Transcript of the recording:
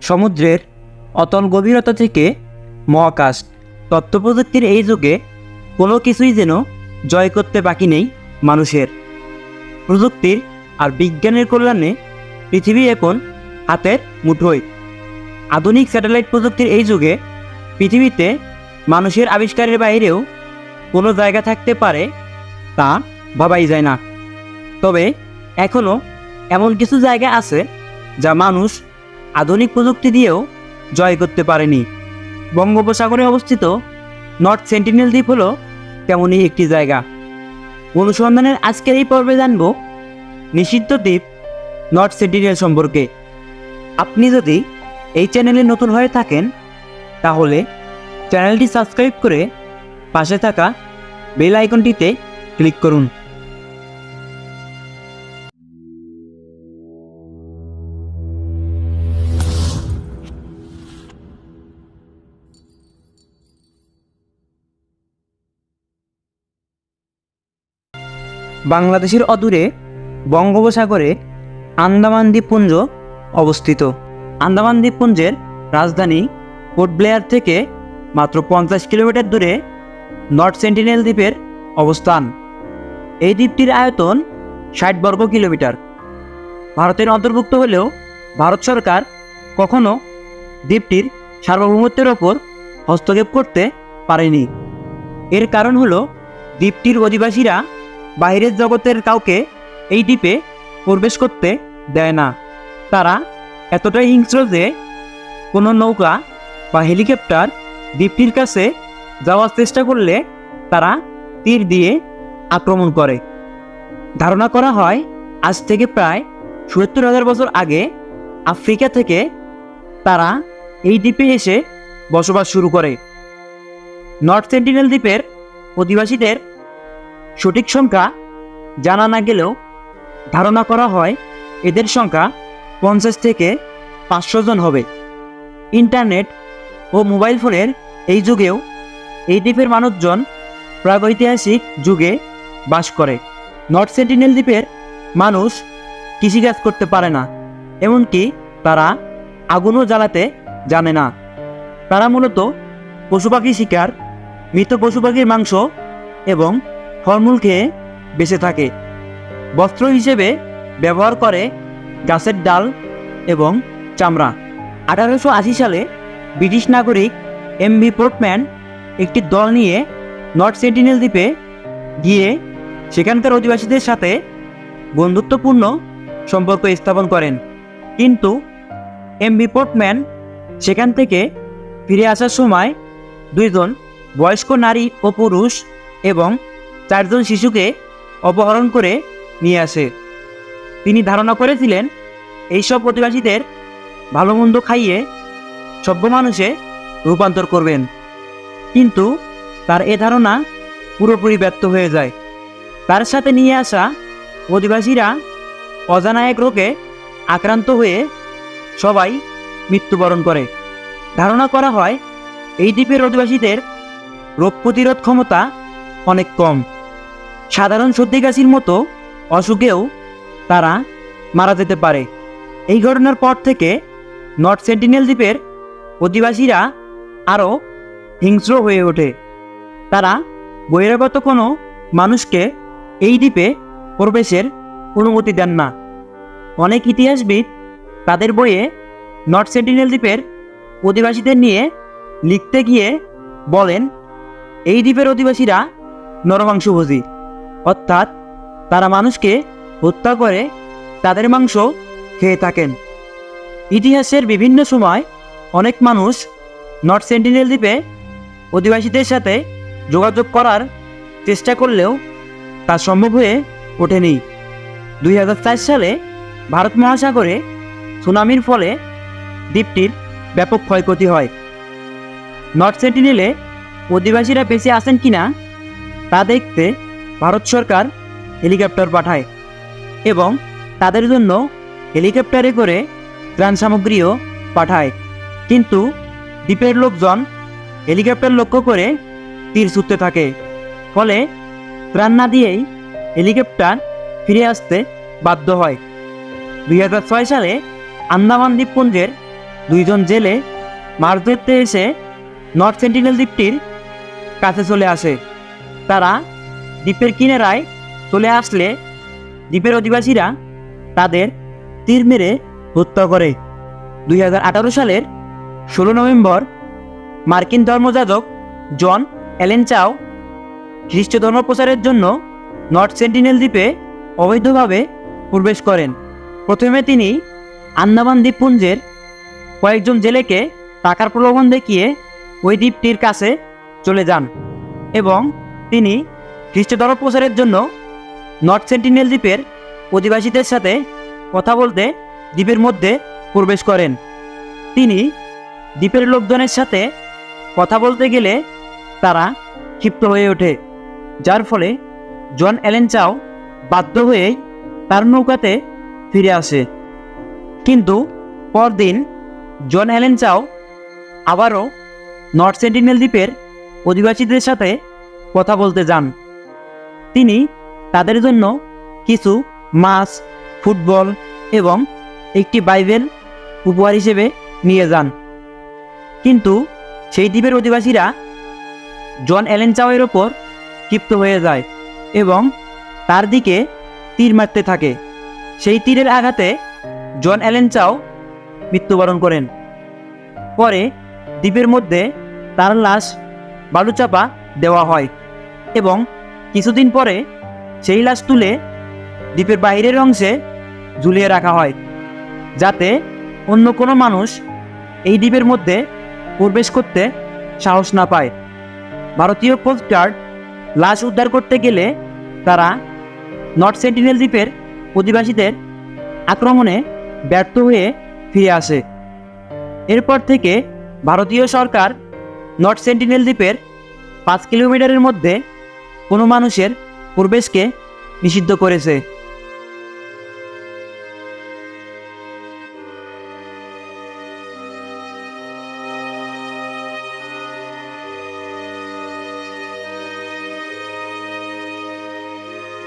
সমুদ্রের অতল গভীরতা থেকে মহাকাশ তথ্য প্রযুক্তির এই যুগে কোনো কিছুই যেন জয় করতে বাকি নেই মানুষের। প্রযুক্তির আর বিজ্ঞানের কল্যাণে পৃথিবী এখন হাতের মুঠোয়। আধুনিক স্যাটেলাইট প্রযুক্তির এই যুগে পৃথিবীতে মানুষের আবিষ্কারের বাইরেও কোনো জায়গা থাকতে পারে তা ভাবাই যায় না। তবে এখনও এমন কিছু জায়গা আছে যা মানুষ আধুনিক প্রযুক্তি দিয়েও জয় করতে পারেনি। বঙ্গোপসাগরে অবস্থিত নর্থ সেন্টিনেল দ্বীপ হলো তেমনই একটি জায়গা। অনুসন্ধানের আজকের এই পর্বে জানব নিষিদ্ধ দ্বীপ নর্থ সেন্টিনেল সম্পর্কে। আপনি যদি এই চ্যানেলে নতুন হয়ে থাকেন, তাহলে চ্যানেলটি সাবস্ক্রাইব করে পাশে থাকা বেল আইকনটিতে ক্লিক করুন। বাংলাদেশের অদূরে বঙ্গোপসাগরে আন্দামান দ্বীপপুঞ্জ অবস্থিত। আন্দামান দ্বীপপুঞ্জের রাজধানী পোর্ট ব্লেয়ার থেকে মাত্র পঞ্চাশ কিলোমিটার দূরে নর্থ সেন্টিনেল দ্বীপের অবস্থান। এই দ্বীপটির আয়তন ষাট বর্গ কিলোমিটার। ভারতের অন্তর্ভুক্ত হলেও ভারত সরকার কখনো দ্বীপটির সার্বভৌমত্বের ওপর হস্তক্ষেপ করতে পারেনি। এর কারণ হলো দ্বীপটির অধিবাসীরা বাইরের জগতের কাউকে এই দ্বীপে প্রবেশ করতে দেয় না। তারা এতটাই হিংস্র যে কোনো নৌকা বা হেলিকপ্টার দ্বীপটির কাছে যাওয়ার চেষ্টা করলে তারা তীর দিয়ে আক্রমণ করে। ধারণা করা হয়, আজ থেকে প্রায় সত্তর হাজার বছর আগে আফ্রিকা থেকে তারা এই দ্বীপে এসে বসবাস শুরু করে। নর্থ সেন্টিনেল দ্বীপের অধিবাসীদের সঠিক সংখ্যা জানা না গেলেও ধারণা করা হয় এদের সংখ্যা পঞ্চাশ থেকে পাঁচশো জন হবে। ইন্টারনেট ও মোবাইল ফোনের এই যুগেও এই দ্বীপের মানুষজন প্রাগৈতিহাসিক যুগে বাস করে। নর্থ সেন্টিনেল দ্বীপের মানুষ কৃষিকাজ করতে পারে না, এমনকি তারা আগুনও জ্বালাতে জানে না। তারা মূলত পশু পাখি শিকার, মৃত পশু পাখির মাংস এবং ফলমূল খেয়ে বেঁচে থাকে। বস্ত্র হিসেবে ব্যবহার করে গাছের ডাল এবং চামড়া। আঠারোশো আশি সালে ব্রিটিশ নাগরিক এম ভি পোর্টম্যান একটি দল নিয়ে নর্থ সেন্টিনেল দ্বীপে গিয়ে সেখানকার অধিবাসীদের সাথে বন্ধুত্বপূর্ণ সম্পর্ক স্থাপন করেন। কিন্তু এম ভি পোর্টম্যান সেখান থেকে ফিরে আসার সময় দুইজন বয়স্ক নারী ও পুরুষ এবং চারজন শিশুকে অপহরণ করে নিয়ে আসে। তিনি ধারণা করেছিলেন, এইসব প্রতিবাসীদের ভালো মন্দ খাইয়ে সভ্য মানুষে রূপান্তর করবেন। কিন্তু তার এ ধারণা পুরোপুরি ব্যর্থ হয়ে যায়। তার সাথে নিয়ে আসা অধিবাসীরা অজানা এক রোগে আক্রান্ত হয়ে সবাই মৃত্যুবরণ করে। ধারণা করা হয়, এই দ্বীপের অধিবাসীদের রোগ প্রতিরোধ ক্ষমতা অনেক কম। সাধারণ সর্দি মতো অসুখেও তারা মারা যেতে পারে। এই ঘটনার পর থেকে নর্থ সেন্টিনেল দ্বীপের অধিবাসীরা আরও হিংস্র হয়ে ওঠে। তারা বহিরাগত কোনো মানুষকে এই দ্বীপে প্রবেশের অনুমতি দেন না। অনেক ইতিহাসবিদ তাদের বইয়ে নর্থ সেন্টিনেল দ্বীপের অধিবাসীদের নিয়ে লিখতে গিয়ে বলেন, এই দ্বীপের অধিবাসীরা নরমাংসভোজী। অর্থাৎ তারা মানুষকে হত্যা করে তাদের মাংস খেয়ে থাকেন। ইতিহাসের বিভিন্ন সময় অনেক মানুষ নর্থ সেন্টিনেল দ্বীপে অধিবাসীদের সাথে যোগাযোগ করার চেষ্টা করলেও তা সম্ভব হয়ে ওঠেনি। দুই হাজার চার সালে ভারত মহাসাগরে সুনামির ফলে দ্বীপটির ব্যাপক ক্ষয়ক্ষতি হয়। নর্থ সেন্টিনেলে অধিবাসীরা বেঁচে আছেন কিনা তা দেখতে ভারত সরকার হেলিকপ্টার পাঠায় এবং তাদের জন্য হেলিকপ্টারে করে ত্রাণ সামগ্রীও পাঠায়। কিন্তু দ্বীপের লোকজন হেলিকপ্টার লক্ষ্য করে তীর ছুটতে থাকে। ফলে ত্রাণ না দিয়েই হেলিকপ্টার ফিরে আসতে বাধ্য হয়। দুই ছয় সালে আন্দামান দ্বীপপুঞ্জের দুইজন জেলে মাছ ধরতে এসে নর্থ সেন্টিনেল দ্বীপটির কাছে চলে আসে। তারা দ্বীপের কিনারায় চলে আসলে দ্বীপের অধিবাসীরা তাদের তীর মেরে হত্যা করে। দুই হাজার আঠারো সালের ষোলো নভেম্বর মার্কিন ধর্মযাজক জন অ্যালেন চাও খ্রিস্ট ধর্ম প্রচারের জন্য নর্থ সেন্টিনেল দ্বীপে অবৈধভাবে প্রবেশ করেন। প্রথমে তিনি আন্দামান দ্বীপপুঞ্জের কয়েকজন জেলেকে টাকার প্রলোভন দেখিয়ে ওই দ্বীপটির কাছে চলে যান এবং তিনি খ্রিস্ট ধর্ম প্রচারের জন্য নর্থ সেন্টিনেল দ্বীপের অধিবাসীদের সাথে কথা বলতে দ্বীপের মধ্যে প্রবেশ করেন। তিনি দ্বীপের লোকজনের সাথে কথা বলতে গেলে তারা ক্ষিপ্ত হয়ে ওঠে, যার ফলে জন অ্যালেন চাও বাধ্য হয়ে তার নৌকাতে ফিরে আসে। কিন্তু পরদিন জন অ্যালেন চাও আবারও নর্থ সেন্টিনেল দ্বীপের অধিবাসীদের সাথে কথা বলতে যান। তিনি তাদের জন্য কিছু মাছ, ফুটবল এবং একটি বাইবেল উপহার হিসেবে নিয়ে যান। কিন্তু সেই দ্বীপের অধিবাসীরা জন অ্যালেন চাওয়ের ওপর ক্ষিপ্ত হয়ে যায় এবং তার দিকে তীর মারতে থাকে। সেই তীরের আঘাতে জন অ্যালেন চাও মৃত্যুবরণ করেন। পরে দ্বীপের মধ্যে তার লাশ বালুচাপা দেওয়া হয় এবং কিছুদিন পরে সেই লাশ তুলে দ্বীপের বাইরের অংশে ঝুলিয়ে রাখা হয়, যাতে অন্য কোনো মানুষ এই দ্বীপের মধ্যে প্রবেশ করতে সাহস না পায়। ভারতীয় কোস্টগার্ড লাশ উদ্ধার করতে গেলে তারা নর্থ সেন্টিনেল দ্বীপের অধিবাসীদের আক্রমণে ব্যর্থ হয়ে ফিরে আসে। এরপর থেকে ভারতীয় সরকার নর্থ সেন্টিনেল দ্বীপের পাঁচ কিলোমিটারের মধ্যে কোনো মানুষের প্রবেশকে নিষিদ্ধ করেছে।